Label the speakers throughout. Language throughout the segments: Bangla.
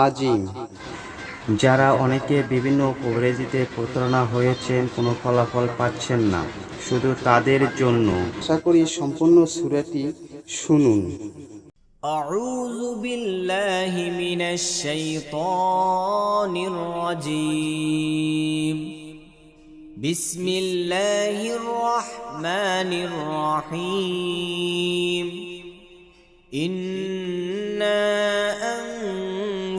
Speaker 1: আজিম যারা অনেকে বিভিন্ন কভারেজিতে প্রতারণা হয়েছেন কোনো ফলাফল পাচ্ছেন না শুধু তাদের জন্য আশা করি সম্পূর্ণ সুরাটি শুনুন
Speaker 2: أعوذ بالله من الشيطان الرجيم بسم الله الرحمن الرحيم إنا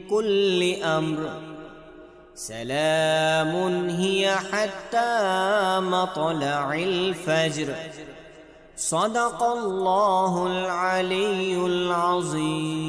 Speaker 2: كل أمر. سلام هي حتى مطلع الفجر. صدق الله العلي العظيم.